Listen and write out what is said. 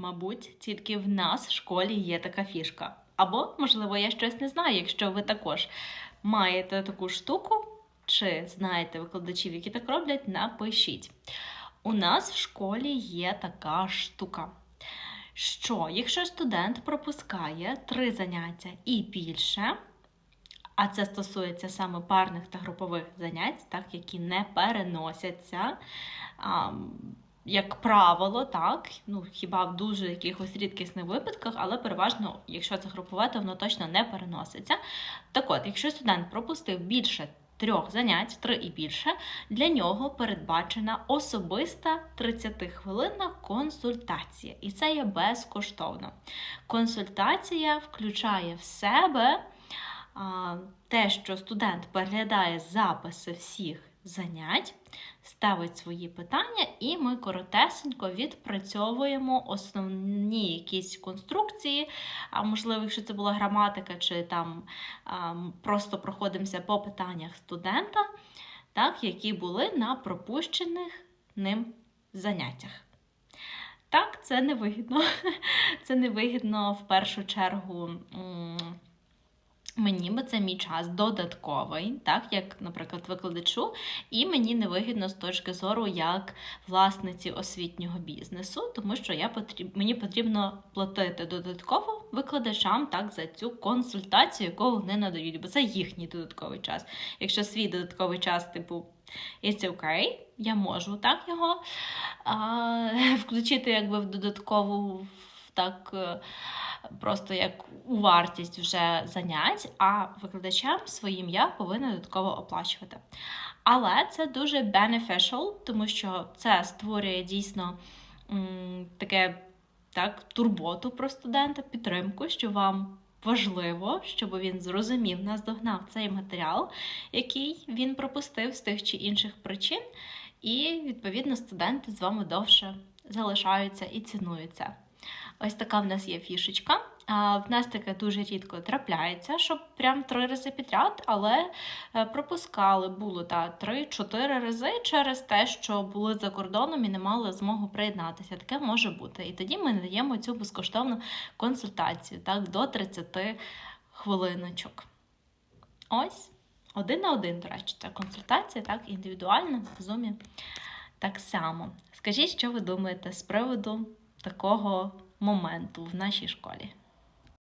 Мабуть, тільки в нас в школі є така фішка. Або, можливо, я щось не знаю, якщо ви також маєте таку штуку, чи знаєте викладачів, які так роблять, напишіть. У нас в школі є така штука. Що, якщо студент пропускає три заняття і більше, а це стосується саме парних та групових занять, так, які не переносяться, а, як правило, так, ну хіба в дуже якихось рідкісних випадках, але переважно, якщо це групове, то воно точно не переноситься. Так от, якщо студент пропустив більше трьох занять, три і більше, для нього передбачена особиста 30-хвилинна консультація, і це є безкоштовно. Консультація включає в себе те, що студент переглядає записи всіх занять, ставить свої питання, і ми коротесенько відпрацьовуємо основні якісь конструкції. А можливо, якщо це була граматика, чи там просто проходимося по питаннях студента, так, які були на пропущених ним заняттях. Так, це невигідно. Це невигідно в першу чергу. Мені, бо це мій час додатковий, так як, наприклад, викладачу, і мені невигідно з точки зору як власниці освітнього бізнесу, тому що я потріб... мені потрібно платити додатково викладачам так за цю консультацію, яку вони надають, бо це їхній додатковий час. Якщо свій додатковий час, типу, it's okay, я можу так його а, включити якби в додаткову так. е, просто як у вартість вже занять, а викладачам своїм я повинна додатково оплачувати. Але це дуже beneficial, тому що це створює дійсно таке так, турботу про студента, підтримку, що вам важливо, щоб він зрозумів, наздогнав цей матеріал, який він пропустив з тих чи інших причин, і відповідно студенти з вами довше залишаються і цінуються. Ось така в нас є фішечка. В нас таке дуже рідко трапляється, щоб прям три рази підряд, але е, пропускали було та три-чотири рази через те, що були за кордоном і не мали змогу приєднатися. Таке може бути. І тоді ми надаємо цю безкоштовну консультацію так, до 30 хвилиночок. Ось один на один, до речі, ця консультація, так, індивідуальна в зумі. Так само. Скажіть, що ви думаєте з приводу такого моменту в нашій школі?